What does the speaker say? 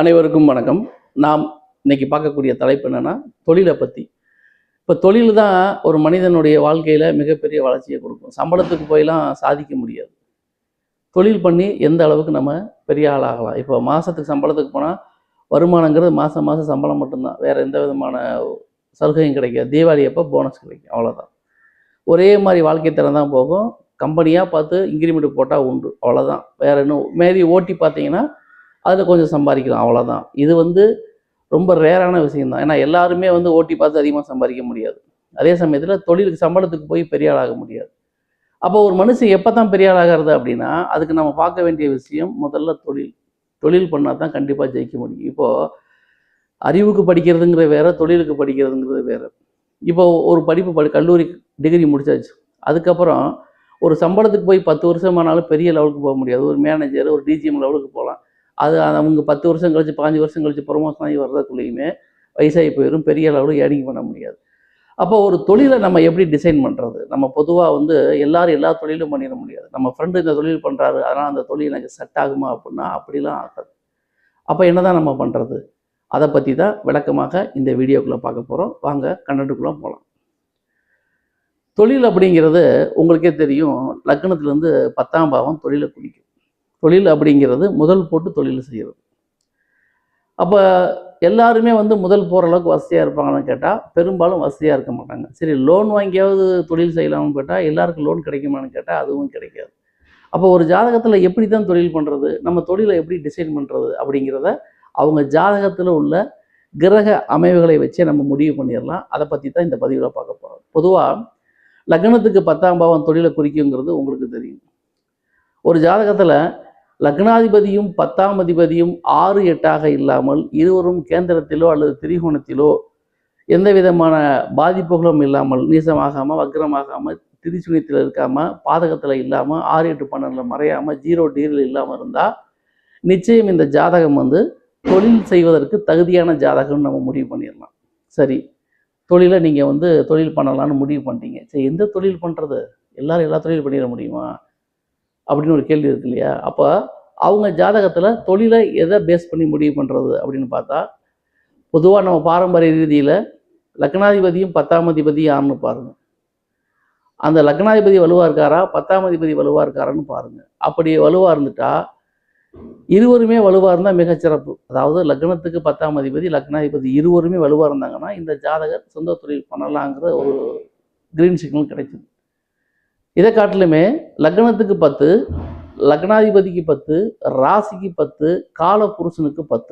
அனைவருக்கும் வணக்கம். நாம் இன்னைக்கு பார்க்கக்கூடிய தலைப்பு என்னென்னா தொழிலை பற்றி இப்போ தொழில் தான் ஒரு மனிதனுடைய வாழ்க்கையில் மிகப்பெரிய வளர்ச்சியை கொடுக்கும். சம்பளத்துக்கு போயெல்லாம் சாதிக்க முடியாது. தொழில் பண்ணி எந்த அளவுக்கு நம்ம பெரிய ஆளாகலாம். இப்போ மாதத்துக்கு சம்பளத்துக்கு போனால் வருமானங்கிறது மாதம் மாதம் சம்பளம் மட்டும்தான். வேறு எந்த விதமான சலுகையும் கிடைக்காது. தீபாவளி அப்போ போனஸ் கிடைக்கும். அவ்வளோதான் ஒரே மாதிரி வாழ்க்கை தரம் தான் போகும். கம்பெனியாக பார்த்து இன்க்ரிமெண்ட் போட்டால் உண்டு. அவ்வளோதான் வேறு இன்னும் மாரி ஓட்டி பார்த்தீங்கன்னா அதில் கொஞ்சம் சம்பாதிக்கிறோம் அவ்வளோதான். இது வந்து ரொம்ப ரேரான விஷயம் தான் ஏன்னா எல்லாருமே வந்து ஓட்டி பார்த்து அதிகமாக சம்பாதிக்க முடியாது. அதே சமயத்தில் தொழிலுக்கு சம்பளத்துக்கு போய் பெரிய ஆளாக முடியாது. அப்போ ஒரு மனுஷன் எப்போ தான் பெரிய ஆளாகிறது அப்படின்னா அதுக்கு நம்ம பார்க்க வேண்டிய விஷயம் முதல்ல தொழில். தொழில் பண்ணால் தான் கண்டிப்பாக ஜெயிக்க முடியும். இப்போது அறிவுக்கு படிக்கிறதுங்கிற வேற தொழிலுக்கு படிக்கிறதுங்கிறது வேற. இப்போ ஒரு படிப்பு படி கல்லூரி டிகிரி முடிச்சாச்சு. அதுக்கப்புறம் ஒரு சம்பளத்துக்கு போய் பத்து வருஷமானாலும் பெரிய லெவலுக்கு போக முடியாது. ஒரு மேனேஜர் ஒரு டிஜிஎம் லெவலுக்கு போகலாம். அது அவங்க பத்து வருஷம் கழிச்சு பாஞ்சு வருஷம் கழிச்சு ப்ரொமோஷன் ஆகி வர்றதுக்குள்ளேயுமே வயசாகி போயிடும் பெரிய அளவில் ஏர்னிங் பண்ண முடியாது. அப்போ ஒரு தொழிலை நம்ம எப்படி டிசைன் பண்ணுறது நம்ம பொதுவாக வந்து எல்லாரும் எல்லா தொழிலும் பண்ணிட முடியாது. நம்ம ஃப்ரெண்டு இந்த தொழில் பண்ணுறாரு அதனால் அந்த தொழில் எனக்கு செட் ஆகுமா அப்படின்னா அப்படிலாம் ஆகாது. அப்போ என்ன தான் நம்ம பண்ணுறது அதை பற்றி தான் விளக்கமாக இந்த வீடியோக்குள்ளே பார்க்க போகிறோம் வாங்க கண்டென்ட்டுக்குள்ளே போகலாம் தொழில் அப்படிங்கிறது உங்களுக்கே தெரியும் லக்னத்துலேருந்து பத்தாம் பாவம் தொழிலை குறிக்கும். தொழில் அப்படிங்கிறது முதல் போட்டு தொழில் செய்கிறது அப்போ எல்லாருமே வந்து முதல் போகிற அளவுக்கு வசதியாக இருப்பாங்கன்னு கேட்டால் பெரும்பாலும் வசதியாக இருக்க மாட்டாங்க. சரி லோன் வாங்கியாவது தொழில் செய்யலாம்னு கேட்டால் எல்லாருக்கும் லோன் கிடைக்குமான்னு கேட்டால் அதுவும் கிடைக்காது. அப்போ ஒரு ஜாதகத்தில் எப்படி தான் தொழில் பண்ணுறது நம்ம தொழிலை எப்படி டிசைன் பண்ணுறது அப்படிங்கிறத அவங்க ஜாதகத்தில் உள்ள கிரக அமைவுகளை வச்சே நம்ம முடிவு பண்ணிடலாம். அதை பற்றி தான் இந்த பதிவில் பார்க்க போகிறோம் பொதுவாக லக்னத்துக்கு பத்தாம் பாவம் தொழிலை குறிக்குங்கிறது உங்களுக்கு தெரியும். ஒரு ஜாதகத்தில் லக்னாதிபதியும் பத்தாம் அதிபதியும் ஆறு எட்டாக இல்லாமல் இருவரும் கேந்திரத்திலோ அல்லது திரிகோணத்திலோ எந்த விதமான பாதிப்புகளும் இல்லாமல் நீசமாகாமல் வக்ரமாகாமல் திரிசுனியத்தில் இருக்காமல் பாதகத்தில் இல்லாமல் ஆறு எட்டு பன்னெண்டில் மறையாமல் ஜீரோ டிகிரியில் இல்லாமல் இருந்தால் நிச்சயம் இந்த ஜாதகம் வந்து தொழில் செய்வதற்கு தகுதியான ஜாதகம்னு நம்ம முடிவு பண்ணிடலாம். சரி. தொழிலை நீங்கள் வந்து தொழில் பண்ணலான்னு முடிவு பண்ணிட்டீங்க. சரி எந்த தொழில் பண்ணுறது எல்லாரும் எல்லா தொழில் பண்ணிட முடியுமா? அப்படின்னு ஒரு கேள்வி இருக்கு இல்லையா? அப்போ அவங்க ஜாதகத்தில் தொழிலை எதை பேஸ் பண்ணி முடிவு பண்ணுறது அப்படின்னு பார்த்தா பொதுவாக நம்ம பாரம்பரிய ரீதியில் லக்னாதிபதியும் பத்தாம் அதிபதியும் யாருன்னு பாருங்கள் அந்த லக்னாதிபதி வலுவாக இருக்காரா? பத்தாம் அதிபதி வலுவாக இருக்காரான்னு பாருங்கள் அப்படி வலுவாக இருந்துட்டா இருவருமே வலுவாக இருந்தால் மிகச்சிறப்பு அதாவது லக்னத்துக்கு பத்தாம் அதிபதி லக்னாதிபதி இருவருமே வலுவாக இருந்தாங்கன்னா இந்த ஜாதகர் சொந்த தொழில் பண்ணலாங்கிற ஒரு கிரீன் சிக்னல் கிடைச்சிது இதை காட்டிலுமே லக்னத்துக்கு பத்து லக்னாதிபதிக்கு பத்து ராசிக்கு பத்து கால புருஷனுக்கு பத்து.